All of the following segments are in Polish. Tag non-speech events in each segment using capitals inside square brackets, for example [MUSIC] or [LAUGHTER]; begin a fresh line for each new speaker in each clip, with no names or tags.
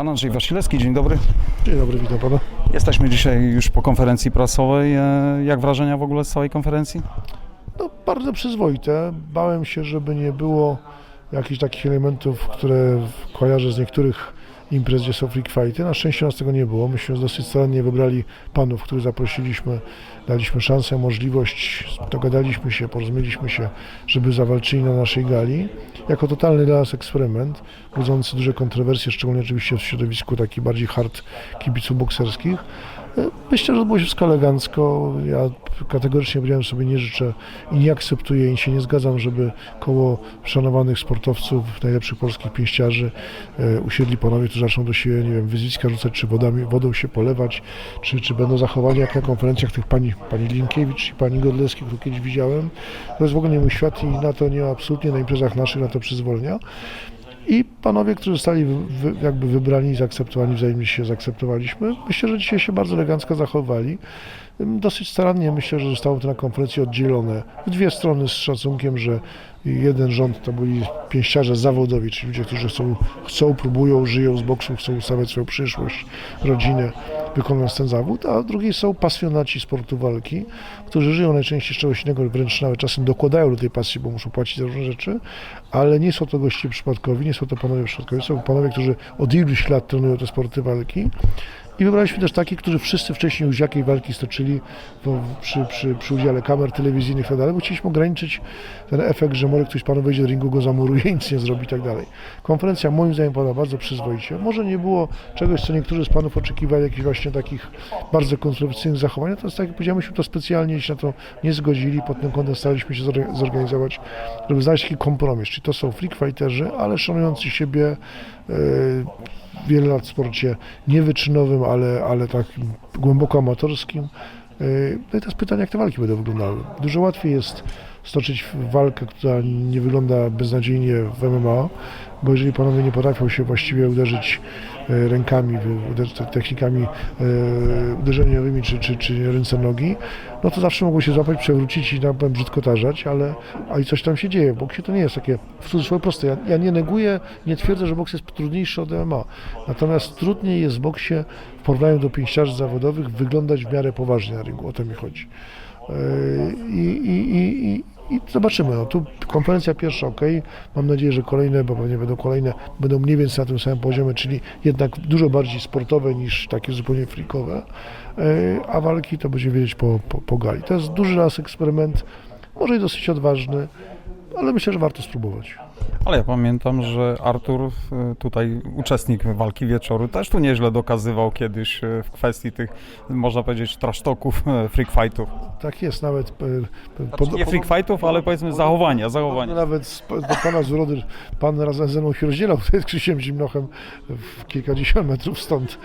Pan Andrzej Wasilewski, dzień dobry.
Dzień dobry, witam pana.
Jesteśmy dzisiaj już po konferencji prasowej. E, Jak wrażenia w ogóle z całej konferencji?
No, bardzo przyzwoite. Bałem się, żeby nie było jakichś takich elementów, które kojarzę z niektórych imprez, gdzie są freak fighty. Na szczęście nas tego nie było. Myśmy dosyć starannie wybrali panów, których zaprosiliśmy, daliśmy szansę, możliwość, dogadaliśmy się, porozumieliśmy się, żeby zawalczyli na naszej gali. Jako totalny dla nas eksperyment, budzący duże kontrowersje, szczególnie oczywiście w środowisku takich bardziej hard kibiców bokserskich. Myślę, że odbyło się wszystko elegancko. Ja kategorycznie powiedziałem sobie nie życzę i nie akceptuję i się nie zgadzam, żeby koło szanowanych sportowców, najlepszych polskich pięściarzy e, usiedli panowie, którzy zaczną do siebie, nie wiem, wyzwiska rzucać, czy wodami, wodą się polewać, czy, czy będą zachowania jak na konferencjach tych pani, pani Linkiewicz i pani Godlewski, których kiedyś widziałem. To jest w ogóle nie mój świat i na to nie absolutnie na imprezach naszych na to przyzwolenia. I panowie, którzy zostali wy, jakby wybrani i zaakceptowani, wzajemnie się zaakceptowaliśmy, myślę, że dzisiaj się bardzo elegancko zachowali. Dosyć starannie myślę, że zostało to na konferencji oddzielone w dwie strony z szacunkiem, że jeden rząd to byli pięściarze zawodowi, czyli ludzie, którzy chcą, chcą próbują, żyją z boksu, chcą ustawiać swoją przyszłość, rodzinę, wykonując ten zawód, a drugi są pasjonaci sportu walki, którzy żyją najczęściej z czegoś innego, wręcz nawet czasem dokładają do tej pasji, bo muszą płacić za różne rzeczy, ale nie są to goście przypadkowi, nie są to panowie przypadkowi, są panowie, którzy od iluś lat trenują te sporty walki. I wybraliśmy też takich, którzy wszyscy wcześniej już jakiej walki stoczyli w, przy, przy, przy udziale kamer telewizyjnych i tak bo chcieliśmy ograniczyć ten efekt, że może ktoś panu wejdzie do ringu, go zamuruje i nic nie zrobi i tak. Konferencja moim zdaniem była bardzo przyzwoicie. Może nie było czegoś, co niektórzy z panów oczekiwali, jakichś właśnie takich bardzo kontrowersyjnych zachowań, to jest tak jak powiedziałem, myśmy to specjalnie się na to nie zgodzili, pod tym kątem staraliśmy się zorga- zorganizować, żeby znaleźć taki kompromis, czyli to są freak fighterzy, ale szanujący siebie, e, wiele lat w sporcie niewyczynowym, ale, ale takim głęboko amatorskim. Yy, No i teraz pytanie, jak te walki będą wyglądały. Dużo łatwiej jest stoczyć walkę, która nie wygląda beznadziejnie w MMA, bo jeżeli panowie nie potrafią się właściwie uderzyć e, rękami, uderzyć te- technikami e, uderzeniowymi czy, czy, czy ręce-nogi, no to zawsze mogą się złapać, przewrócić i nam powiem brzydko tarzać, ale a i coś tam się dzieje. Boksie to nie jest takie w cudzysłowie proste. Ja, ja nie neguję, nie twierdzę, że boks jest trudniejszy od MMA. Natomiast trudniej jest w boksie w porównaniu do pięściarzy zawodowych wyglądać w miarę poważnie na ringu. O to mi chodzi. Yy, I, i, i, i, zobaczymy. No, tu konferencja pierwsza, ok. Mam nadzieję, że kolejne, bo pewnie będą kolejne, będą mniej więcej na tym samym poziomie, czyli jednak dużo bardziej sportowe niż takie zupełnie freakowe. Yy, A walki to będziemy wiedzieć po, po, po gali. To jest duży raz eksperyment, może i dosyć odważny, ale myślę, że warto spróbować.
Ale ja pamiętam, że Artur, e, tutaj uczestnik walki wieczoru, też tu nieźle dokazywał kiedyś e, w kwestii tych, można powiedzieć, trasztoków, e, freak fightów.
Tak jest, nawet
Znaczy nie freak fightów, ale powiedzmy zachowania, zachowania.
Nawet do pana z urody, pan razem ze mną się rozdzielał [LAUGHS] z Krzysiem Zimnochem w kilkadziesiąt metrów stąd.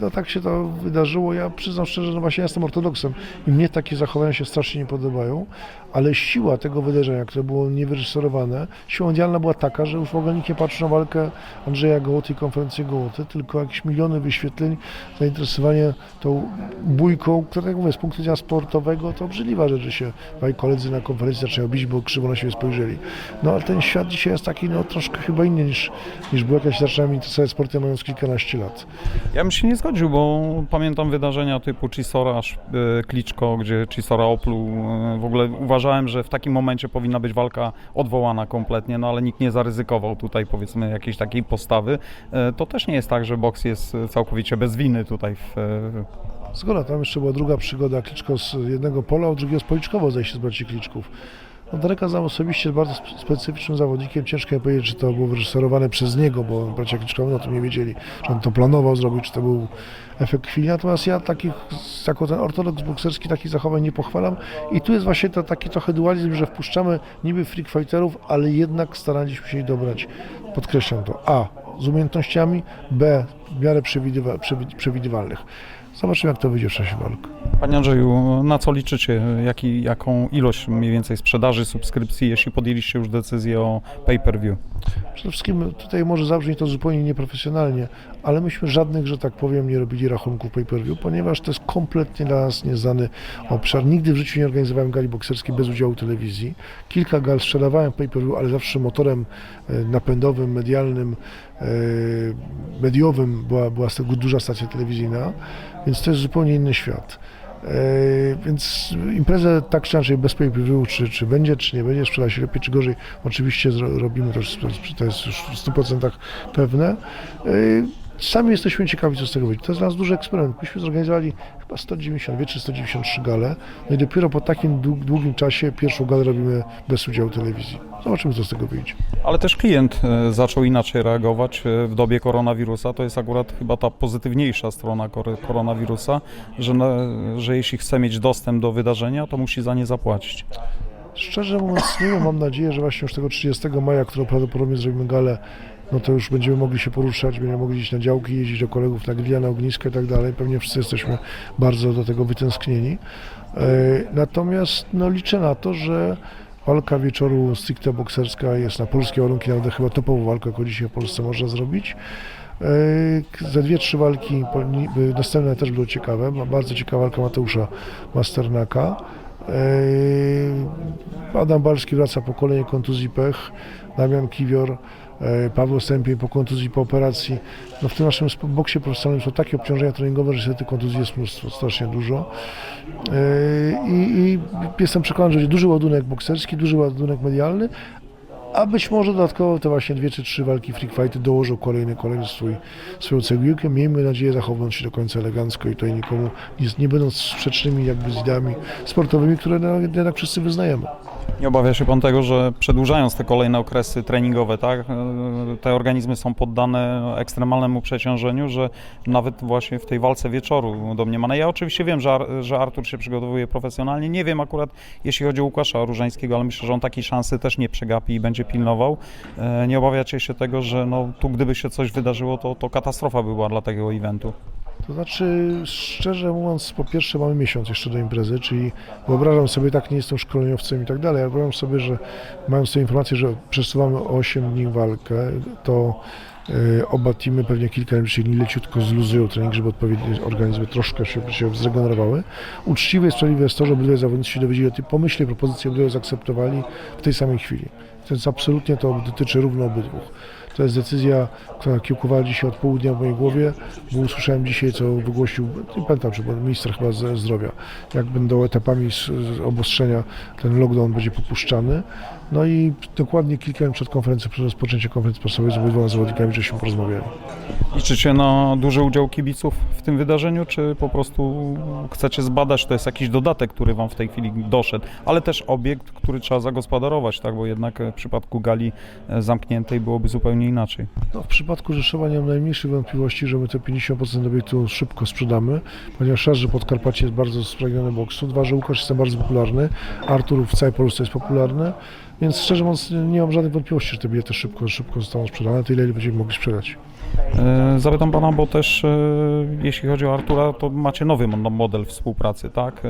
No tak się to wydarzyło. Ja przyznam szczerze, że właśnie ja jestem ortodoksem i mnie takie zachowania się strasznie nie podobają, ale siła tego wydarzenia, które było niewyreżyserowane, siła medialna była taka, że już w ogóle nikt nie patrzy na walkę Andrzeja Gołoty i konferencję Gołoty, tylko jakieś miliony wyświetleń, zainteresowanie tą bójką, która, jak mówię, z punktu widzenia sportowego to obrzydliwa rzecz, że się moi koledzy na konferencji zaczynają bić, bo krzywo na siebie spojrzeli. No ale ten świat dzisiaj jest taki, no troszkę chyba inny niż, niż był, jak ja się zaczynałem interesować sportem mając kilkanaście lat.
Ja bym się nie zgodził, bo pamiętam wydarzenia typu Chisora, e, Kliczko, gdzie Chisora opluł. e, W ogóle uważałem, że w takim momencie powinna być walka odwołana kompletnie, no ale nikt nie zaryzykował tutaj powiedzmy jakiejś takiej postawy. E, To też nie jest tak, że boks jest e, całkowicie bez winy tutaj w, e,
Zgoda, tam jeszcze była druga przygoda Kliczko z jednego pola, od drugiego z Policzkowo zejście z braci Kliczków. No, Dareka znam osobiście jest bardzo spe- specyficznym zawodnikiem. Ciężko mi powiedzieć, czy to było wyreżyserowane przez niego, bo bracia Kliczkowie o tym nie wiedzieli, czy on to planował zrobić, czy to był efekt chwili. Natomiast ja takich, jako ten ortodoks bokserski, takich zachowań nie pochwalam. I tu jest właśnie to, taki trochę dualizm, że wpuszczamy niby freak fighterów, ale jednak staraliśmy się ich dobrać. Podkreślam to. A. Z umiejętnościami, B. W miarę przewidywa, przewi- przewidywalnych. Zobaczymy, jak to wyjdzie w czasie walk.
Panie Andrzeju, na co liczycie? Jaki, jaką ilość mniej więcej sprzedaży, subskrypcji, jeśli podjęliście już decyzję o pay-per-view?
Przede wszystkim tutaj może zabrzmi to zupełnie nieprofesjonalnie, ale myśmy żadnych, że tak powiem, nie robili rachunków pay-per-view, ponieważ to jest kompletnie dla nas nieznany obszar. Nigdy w życiu nie organizowałem gali bokserskiej bez udziału telewizji. Kilka gal sprzedawałem pay-per-view, ale zawsze motorem e, napędowym, medialnym mediowym była, była z tego duża stacja telewizyjna, więc to jest zupełnie inny świat. E, Więc imprezę tak czy inaczej bez pay per view, czy, czy będzie, czy nie będzie, sprzeda się lepiej, czy gorzej, oczywiście robimy to, to jest już w 100% pewne. E, Sami jesteśmy ciekawi, co z tego wyjdzie. To jest dla nas duży eksperyment. Myśmy zorganizowali chyba 192 czy 193 gale, no i dopiero po takim dłu- długim czasie pierwszą galę robimy bez udziału telewizji. Zobaczymy, co z tego wyjdzie.
Ale też klient e, zaczął inaczej reagować e, w dobie koronawirusa. To jest akurat chyba ta pozytywniejsza strona kor- koronawirusa, że, że jeśli chce mieć dostęp do wydarzenia, to musi za nie zapłacić.
Szczerze mówiąc, nie mam nadzieję, że właśnie już tego 30 maja, którą prawdopodobnie zrobimy galę, no to już będziemy mogli się poruszać, będziemy mogli iść na działki, jeździć do kolegów na grilla, na ognisko i tak dalej. Pewnie wszyscy jesteśmy bardzo do tego wytęsknieni. E, Natomiast no, liczę na to, że walka wieczoru stricte bokserska jest na polskie warunki, nawet chyba topową walkę, jaką dzisiaj w Polsce można zrobić. E, Za dwie, trzy walki następne też będą ciekawe. Bardzo ciekawa walka Mateusza Masternaka. E, Adam Balski wraca po kolejnej kontuzji pech. Damian Kiwior, e, Paweł Stępień po kontuzji, po operacji. No w tym naszym boksie profesjonalnym są takie obciążenia treningowe, że tych kontuzji jest mnóstwo, strasznie dużo. E, I, I jestem przekonany, że będzie duży ładunek bokserski, duży ładunek medialny, a być może dodatkowo te właśnie dwie czy trzy walki freak fighty dołożą kolejny, kolejny swój, swoją cegiełkę. Miejmy nadzieję zachowując się do końca elegancko i tutaj nikomu nie, nie będąc sprzecznymi jakby z ideami sportowymi, które no, jednak wszyscy wyznajemy.
Nie obawia się pan tego, że przedłużając te kolejne okresy treningowe, tak, e, te organizmy są poddane ekstremalnemu przeciążeniu, że nawet właśnie w tej walce wieczoru domniemane. Ja oczywiście wiem, że, że Artur się przygotowuje profesjonalnie. Nie wiem akurat, jeśli chodzi o Łukasza Różańskiego, ale myślę, że on takiej szansy też nie przegapi i będzie pilnował. E, Nie obawiacie się tego, że no, tu gdyby się coś wydarzyło, to, to katastrofa by była dla tego eventu.
To znaczy, szczerze mówiąc, po pierwsze mamy miesiąc jeszcze do imprezy, czyli wyobrażam sobie, tak nie jestem szkoleniowcem i tak dalej, ale wyobrażam sobie, że mając tę informację, że przesuwamy o 8 dni walkę, to y, oba teamy pewnie kilka dni leciutko zluzują trening, żeby odpowiednie organizmy troszkę się, się zregenerowały. Uczciwe i sprawiedliwe jest to, że obydwaj zawodnicy się dowiedzieli o tej pomyśle, propozycji, obydwaj zaakceptowali w tej samej chwili. Więc absolutnie to dotyczy równo obydwu. To jest decyzja, która kiełkowała dzisiaj od południa w mojej głowie, bo usłyszałem dzisiaj, co wygłosił, nie pamiętam, czy minister chyba zdrowia, jak będą etapami obostrzenia ten lockdown będzie popuszczany. No i dokładnie kilka minut przed konferencją, przed rozpoczęciem konferencji prasowej z obydwoma zawodnikami, żeśmy porozmawiali.
Liczycie na duży udział kibiców w tym wydarzeniu, czy po prostu chcecie zbadać, to jest jakiś dodatek, który wam w tej chwili doszedł, ale też obiekt, który trzeba zagospodarować, tak, bo jednak e, w przypadku gali e, zamkniętej byłoby zupełnie inaczej.
No, w przypadku Rzeszowa nie mam najmniejszych wątpliwości, że my te 50% obiektu szybko sprzedamy, ponieważ raz, że Podkarpacie jest bardzo spragnione boksu, dwa, że Łukasz jest bardzo popularny, Artur w całej Polsce jest popularny, więc szczerze mówiąc nie mam żadnych wątpliwości, że te bilety szybko, szybko zostaną sprzedane, tyle ile będziemy mogli sprzedać.
E, Zapytam pana, bo też e, jeśli chodzi o Artura, to macie nowy mo- model współpracy, tak? E,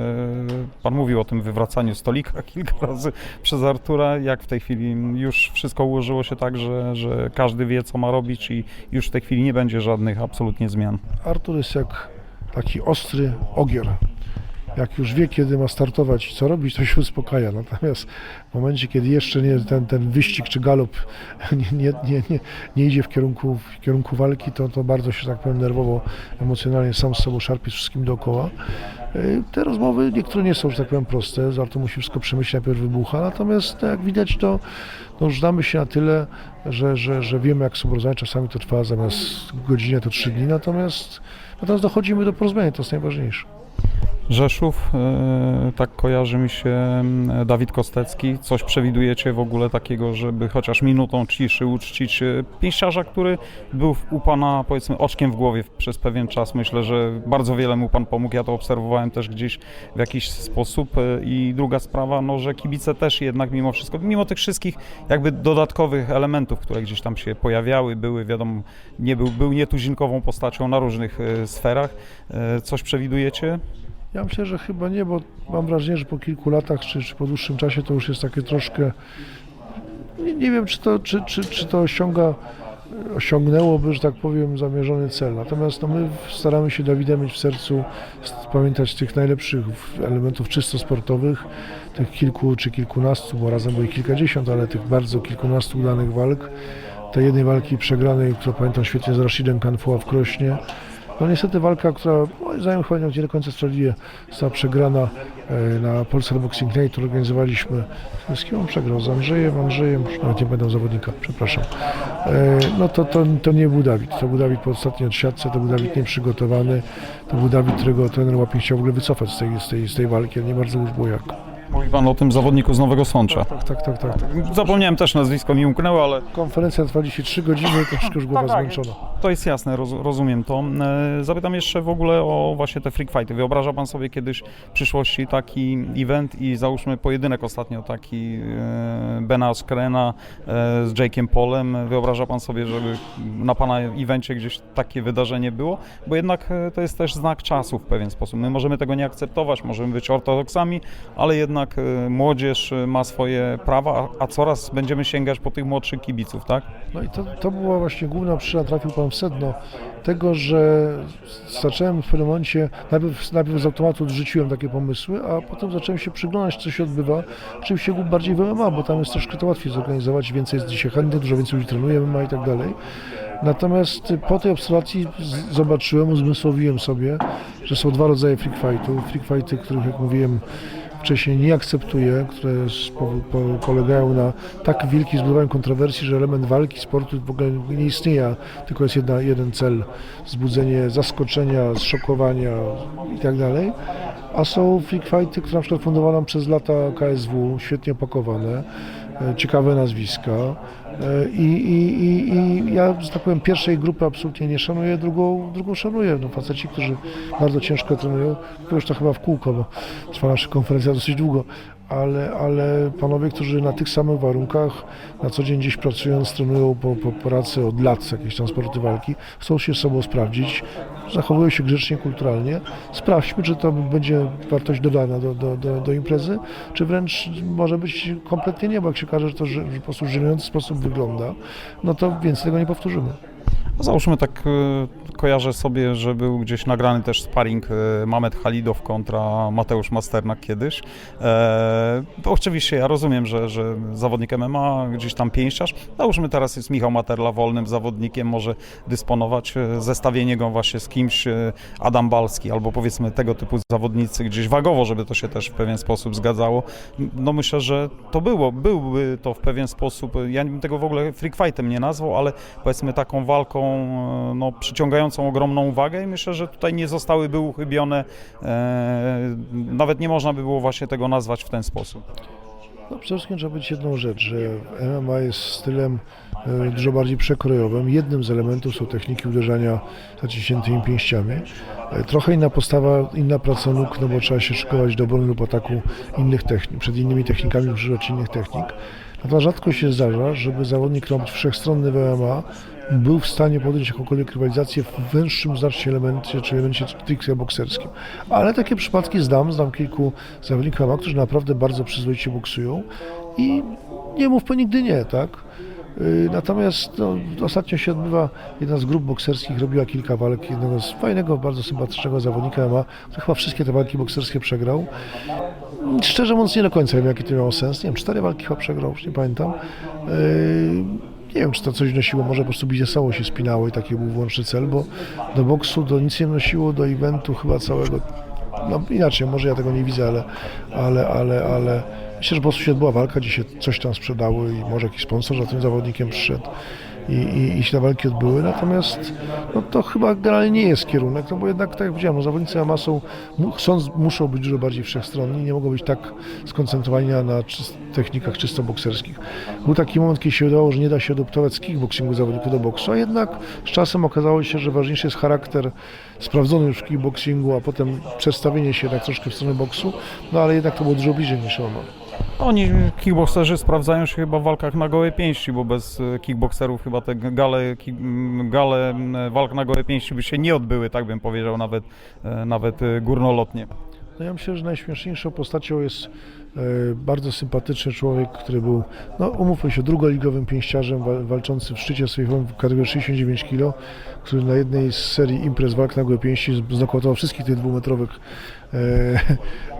Pan mówił o tym wywracaniu stolika [LAUGHS] kilka razy przez Artura. Jak w tej chwili już wszystko ułożyło się tak, że, że każdy wie, co ma robić i już w tej chwili nie będzie żadnych absolutnie zmian.
Artur jest jak taki ostry ogier. Jak już wie, kiedy ma startować i co robić, to się uspokaja. Natomiast w momencie, kiedy jeszcze nie, ten, ten wyścig czy galop nie, nie, nie, nie, nie idzie w kierunku, w kierunku walki, to, to bardzo się, tak powiem, nerwowo, emocjonalnie sam z sobą szarpie z wszystkim dookoła. Y, Te rozmowy, niektóre nie są, że tak powiem, proste. Artur musi wszystko przemyśleć, najpierw wybucha. Natomiast jak widać, to no, już znamy się na tyle, że, że, że wiemy, jak sobie rozmawiać. Czasami to trwa zamiast godziny, to trzy dni. Natomiast, natomiast dochodzimy do porozumienia, to jest najważniejsze.
Rzeszów, e, tak kojarzy mi się Dawid Kostecki. Coś przewidujecie w ogóle takiego, żeby chociaż minutą ciszy uczcić e, pięściarza, który był u Pana powiedzmy oczkiem w głowie przez pewien czas. Myślę, że bardzo wiele mu Pan pomógł. Ja to obserwowałem też gdzieś w jakiś sposób. E, I druga sprawa, no, że kibice też jednak mimo wszystko, mimo tych wszystkich jakby dodatkowych elementów, które gdzieś tam się pojawiały, były, wiadomo, nie był, był nietuzinkową postacią na różnych sferach. Coś przewidujecie?
Ja myślę, że chyba nie, bo mam wrażenie, że po kilku latach czy, czy po dłuższym czasie to już jest takie troszkę. Nie, nie wiem, czy to, czy, czy, czy to osiąga, osiągnęłoby, że tak powiem, zamierzony cel. Natomiast no, my staramy się Dawida mieć w sercu, pamiętać tych najlepszych elementów czysto sportowych, tych kilku czy kilkunastu, bo razem było ich kilkadziesiąt, ale tych bardzo kilkunastu udanych walk. tej jednej walki przegranej, którą pamiętam świetnie z Rashidem Kanfua w Krośnie. No niestety walka, która moim zdaniem chyba nie do końca sprawiedliwie została przegrana e, na Polsce Boxing Night, którą organizowaliśmy. Z kim on przegrał? Z Andrzejem, Andrzejem, nawet nie pamiętam zawodnika, przepraszam. E, No to, to, to nie był Dawid, to był Dawid po ostatniej odsiadce, to był Dawid nieprzygotowany, to był Dawid, którego trener Łapin chciał w ogóle wycofać z tej, z tej, z tej walki, nie bardzo już było.
Mówi pan o tym zawodniku z Nowego Sącza.
Tak, tak, tak, tak.
Zapomniałem też nazwisko, mi umknęło, ale
Konferencja trwa dzisiaj 3 godziny, troszkę już głowa
Tak, tak.
zmęczona.
to jest jasne, roz, rozumiem to. E, Zapytam jeszcze w ogóle o właśnie te freak fighty. Wyobraża pan sobie kiedyś w przyszłości taki event i załóżmy pojedynek ostatnio taki e, Bena Askrena e, z Jake'em Polem. Wyobraża pan sobie, żeby na pana evencie gdzieś takie wydarzenie było? Bo jednak e, to jest też znak czasu w pewien sposób. My możemy tego nie akceptować, możemy być ortodoksami, ale jednak e, młodzież e, ma swoje prawa, a coraz będziemy sięgać po tych młodszych kibiców, tak?
No i to, to była właśnie główna przyczyna, trafił Pan w sedno tego, że zacząłem w pewnym momencie, najpierw, najpierw z automatu odrzuciłem takie pomysły, a potem zacząłem się przyglądać, co się odbywa, oczywiście bardziej w MMA, bo tam jest troszkę to łatwiej zorganizować, więcej jest dzisiaj chętnych, dużo więcej ludzi trenuje MMA i tak dalej. Natomiast po tej obserwacji zobaczyłem, uzmysłowiłem sobie, że są dwa rodzaje freak fightów. Freak fighty, których jak mówiłem wcześniej nie akceptuję, które polegają na tak wielkim zbudowaniu kontrowersji, że element walki, sportu w ogóle nie istnieje, tylko jest jedna, jeden cel, wzbudzenie zaskoczenia, zszokowania i tak. A są freak fighty, które na przykład fundowano przez lata KSW, świetnie opakowane, ciekawe nazwiska. E, I, i, i, I ja, że tak powiem, pierwszej grupy absolutnie nie szanuję, drugą, drugą szanuję. No, faceci, którzy bardzo ciężko trenują, to już to chyba w kółko, bo trwa nasza konferencja dosyć długo, ale, ale panowie, którzy na tych samych warunkach na co dzień gdzieś pracując, trenują po, po pracy od lat jakieś tam sporty walki, chcą się z sobą sprawdzić, zachowują się grzecznie, kulturalnie. Sprawdźmy, czy to będzie wartość dodana do, do, do, do imprezy, czy wręcz może być kompletnie nie, bo jak się okaże, że to że, po żenujący sposób wygląda, no to więcej tego nie powtórzymy.
Załóżmy tak, e, kojarzę sobie, że był gdzieś nagrany też sparring e, Mamet Halidow kontra Mateusz Masternak kiedyś. E, oczywiście ja rozumiem, że, że zawodnik MMA, gdzieś tam pięściarz. Załóżmy teraz jest Michał Materla wolnym zawodnikiem, może dysponować e, zestawienie go właśnie z kimś, e, Adam Balski albo powiedzmy tego typu zawodnicy gdzieś wagowo, żeby to się też w pewien sposób zgadzało. No myślę, że to było, byłby to w pewien sposób, ja bym tego w ogóle freak fightem nie nazwał, ale powiedzmy taką walką e, no, przyciągającą ogromną uwagę i myślę, że tutaj nie zostałyby uchybione, e, nawet nie można by było właśnie tego nazwać w ten sposób.
No przede wszystkim trzeba powiedzieć jedną rzecz, że MMA jest stylem e, dużo bardziej przekrojowym. Jednym z elementów są techniki uderzania zaciśniętymi pięściami. Trochę inna postawa, inna praca nóg, no bo trzeba się szykować do obrony lub ataku innych technik, przed innymi technikami używać innych technik. Natomiast rzadko się zdarza, żeby zawodnik, który wszechstronny w MMA, był w stanie podjąć jakąkolwiek rywalizację w węższym znacznie elemencie, czy elemencie stricte bokserskim. Ale takie przypadki znam, znam kilku zawodników MMA, którzy naprawdę bardzo przyzwoicie boksują i nie mówmy nigdy nie, tak? Yy, Natomiast no, ostatnio się odbywa, jedna z grup bokserskich robiła kilka walk, jednego z fajnego, bardzo sympatycznego zawodnika MMA, który chyba wszystkie te walki bokserskie przegrał. Szczerze mówiąc nie do końca wiem jaki to miało sens, nie wiem, cztery walki chyba przegrał, już nie pamiętam. Yy, nie wiem, czy to coś nosiło, może po prostu biznesowo się spinało i taki był włączny cel, bo do boksu to nic nie nosiło, do eventu chyba całego, no inaczej, może ja tego nie widzę, ale, ale, ale, ale myślę, że po prostu się odbyła walka, gdzie się coś tam sprzedało i może jakiś sponsor za tym zawodnikiem przyszedł i, i, i się te walki odbyły, natomiast no, to chyba generalnie nie jest kierunek, no bo jednak, tak jak powiedziałem, no, zawodnicy MMA są, mu- chcą, muszą być dużo bardziej wszechstronni, nie mogą być tak skoncentrowani na, czyst, technikach czysto bokserskich. Był taki moment, kiedy się wydawało, że nie da się adoptować z kickboxingu zawodników do boksu, a jednak z czasem okazało się, że ważniejszy jest charakter sprawdzony już w kickboxingu, a potem przestawienie się jednak troszkę w stronę boksu, no ale jednak to było dużo bliżej niż ono.
Oni, kickboxerzy, sprawdzają się chyba w walkach na gołe pięści, bo bez e, kickboxerów chyba te gale, ki- gale m, walk na gołe pięści by się nie odbyły, tak bym powiedział, nawet, e, nawet e, górnolotnie.
No ja myślę, że najśmieszniejszą postacią jest e, bardzo sympatyczny człowiek, który był, no umówmy się, drugoligowym pięściarzem wal, walczącym w szczycie swojej w kategorii 69 kg, który na jednej z serii imprez walk na pięści znokautował wszystkich tych dwumetrowych e,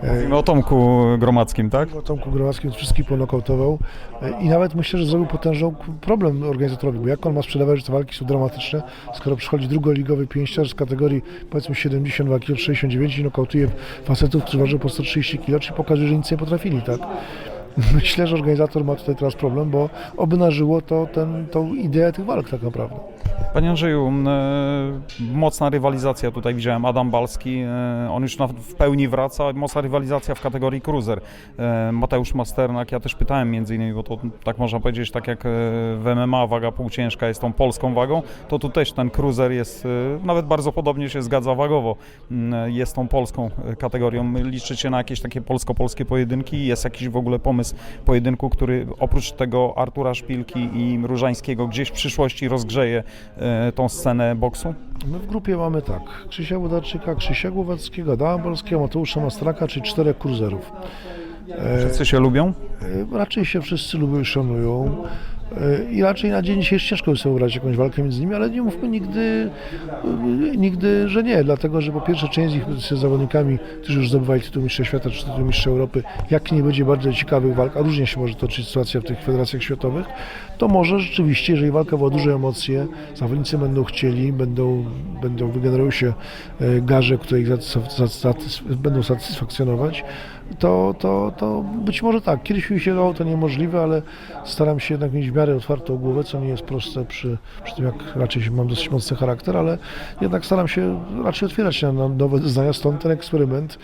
e,
Mówimy o Tomku Gromackim, tak?
o Tomku Gromackim wszystkich ponokautował E, i nawet myślę, że zrobił potężny problem organizatorowi, bo jak on ma sprzedawać, że te walki są dramatyczne, skoro przychodzi drugoligowy pięściarz z kategorii powiedzmy 72 kg, 69 i nokautuje facetów, którzy ważył po 130 kg, czyli pokazuje, że nic nie potrafili, tak? [LAUGHS] Myślę, że organizator ma tutaj teraz problem, bo obnażyło to ten, ideę tych walk tak naprawdę.
Panie Andrzeju, e, mocna rywalizacja tutaj widziałem, Adam Balski, e, on już w pełni wraca, mocna rywalizacja w kategorii cruiser. E, Mateusz Masternak, ja też pytałem między innymi, bo to tak można powiedzieć, tak jak w MMA waga półciężka jest tą polską wagą, to tu też ten cruiser jest, nawet bardzo podobnie się zgadza wagowo, jest tą polską kategorią. Liczycie na jakieś takie polsko-polskie pojedynki? Jest jakiś w ogóle pomysł pojedynku, który oprócz tego Artura Szpilki i Różańskiego gdzieś w przyszłości rozgrzeje e, tą scenę boksu?
My w grupie mamy tak, Krzysia Wodarczyka, Krzysia Głowackiego, Adama Bolskiego, Mateusza Mastraka, czyli czterech cruiserów.
Wszyscy się lubią?
E, Raczej się wszyscy lubią i szanują. I raczej na dzień dzisiejszy ciężko sobie wybrać jakąś walkę między nimi, ale nie mówmy nigdy, nigdy, że nie, dlatego że po pierwsze część z nich jest zawodnikami, którzy już zdobywali tytuł mistrza świata czy tytuł mistrza Europy, jak nie będzie bardzo ciekawych walk, a różnie się może toczyć sytuacja w tych federacjach światowych, to może rzeczywiście, jeżeli walka była duże emocje, zawodnicy będą chcieli, będą, będą wygenerują się e, garze, które ich będą satysfakcjonować, to, to, to być może tak. Kiedyś mi się dało to niemożliwe, ale staram się jednak mieć w miarę otwartą głowę, co nie jest proste przy, przy tym, jak raczej mam dosyć mocny charakter, ale jednak staram się raczej otwierać się na nowe doznania, stąd ten eksperyment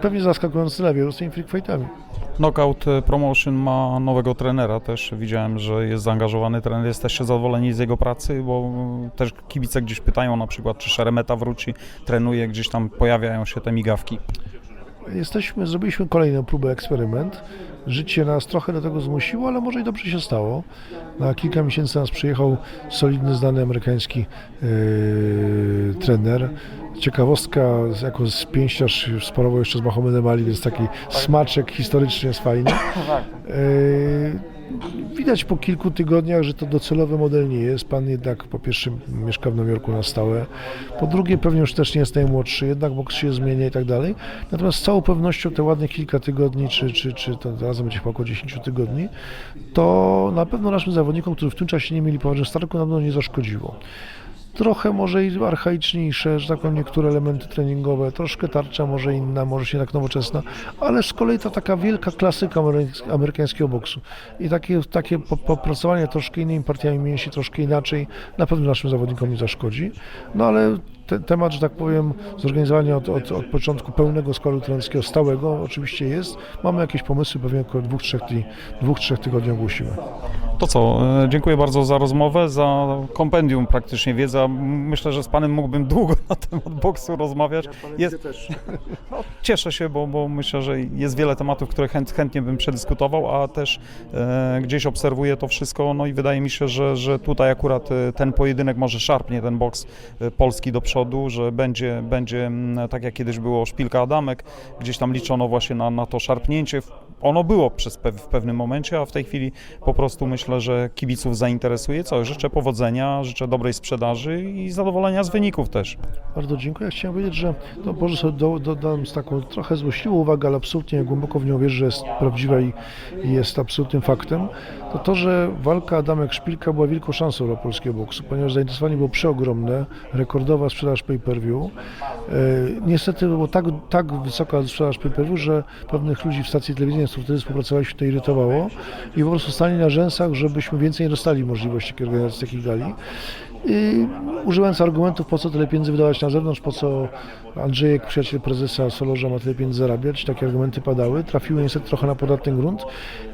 pewnie zaskakujący dla wielu z tymi freak fightami.
Knockout e, Promotion ma nowego trenera też. Widziałem, że jest zaangażowany trener. Jesteście zadowoleni z jego pracy, bo e, też kibice gdzieś pytają na przykład, czy Szeremeta wróci, trenuje, gdzieś tam pojawiają się te migawki.
Jesteśmy, zrobiliśmy kolejną próbę, eksperyment. Życie nas trochę do tego zmusiło, ale może i dobrze się stało. Na kilka miesięcy nas przyjechał solidny, znany amerykański yy, trener. Ciekawostka, jako pięściarz sparował jeszcze z Mahomedem Ali, więc taki smaczek historycznie jest fajny. [LAUGHS] Yy, Widać po kilku tygodniach, że to docelowy model nie jest. Pan jednak po pierwsze mieszka w Nowym Jorku na stałe, po drugie pewnie już też nie jest najmłodszy, jednak boks się zmienia i tak dalej. Natomiast z całą pewnością te ładne kilka tygodni, czy, czy, czy to razem będzie około 10 tygodni, to na pewno naszym zawodnikom, którzy w tym czasie nie mieli poważnych startu, na pewno nie zaszkodziło trochę może i archaiczniejsze, że tak powiem, niektóre elementy treningowe, troszkę tarcza może inna, może się tak nowoczesna, ale z kolei to taka wielka klasyka ameryk- amerykańskiego boksu. I takie, takie po- popracowanie troszkę innymi partiami mięśni, troszkę inaczej, na pewno naszym zawodnikom nie zaszkodzi. No ale te, temat, że tak powiem, zorganizowania od, od, od początku pełnego składu trenerskiego stałego oczywiście jest. Mamy jakieś pomysły, pewnie około dwóch, trzech, ty, dwóch, trzech tygodni ogłosimy.
To co, e, dziękuję bardzo za rozmowę, za kompendium praktycznie wiedzy. a Myślę, że z Panem mógłbym [LAUGHS] długo na temat boksu rozmawiać. Jest, [LAUGHS] no, cieszę się, bo, bo myślę, że jest wiele tematów, które chęt, chętnie bym przedyskutował, a też e, gdzieś obserwuję to wszystko, no i wydaje mi się, że, że tutaj akurat e, ten pojedynek może szarpnie ten boks e, polski do przodu, że będzie, będzie mm, tak jak kiedyś było Szpilka Adamek, gdzieś tam liczono właśnie na, na to szarpnięcie. Ono było przez pe- w pewnym momencie, a w tej chwili po prostu myślę, że kibiców zainteresuje. Co, życzę powodzenia, życzę dobrej sprzedaży i zadowolenia z wyników też.
Bardzo dziękuję. Chciałem powiedzieć, że to może sobie do, dodam z taką trochę złośliwą uwagę, ale absolutnie głęboko w nią wierzę, że jest prawdziwa i, jest absolutnym faktem. To to, że walka Adamek-Szpilka była wielką szansą dla polskiego boksu, ponieważ zainteresowanie było przeogromne, rekordowa sprzedaż pay-per-view. E, niestety było tak, tak wysoka sprzedaż pay-per-view, że pewnych ludzi w stacji telewizyjnej, którymi wtedy współpracowaliśmy, to irytowało i po prostu stali na rzęsach, żebyśmy więcej nie dostali możliwości organizacji takich gali. I używając argumentów, po co tyle pieniędzy wydawać na zewnątrz, po co Andrzejek, przyjaciel prezesa Solorza ma tyle pieniędzy zarabiać, takie argumenty padały, trafiły niestety trochę na podatny grunt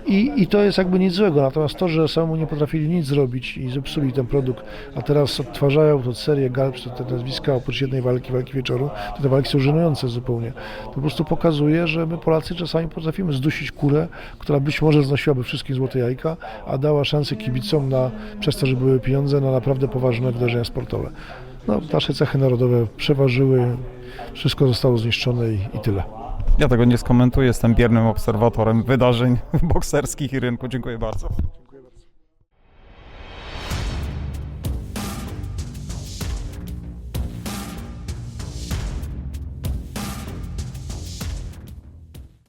i, i to jest jakby nic złego, natomiast to, że samemu nie potrafili nic zrobić i zepsuli ten produkt, a teraz odtwarzają to serię gal, czy te nazwiska oprócz jednej walki, walki wieczoru, to te walki są żenujące zupełnie. To po prostu pokazuje, że my Polacy czasami potrafimy zdusić kurę, która być może znosiłaby wszystkim złote jajka, a dała szansę kibicom na, przez to, że były pieniądze na naprawdę poważne wydarzenia sportowe. No, nasze cechy narodowe przeważyły, wszystko zostało zniszczone i, i tyle.
Ja tego nie skomentuję, jestem biernym obserwatorem wydarzeń [LAUGHS] bokserskich i rynku. Dziękuję bardzo.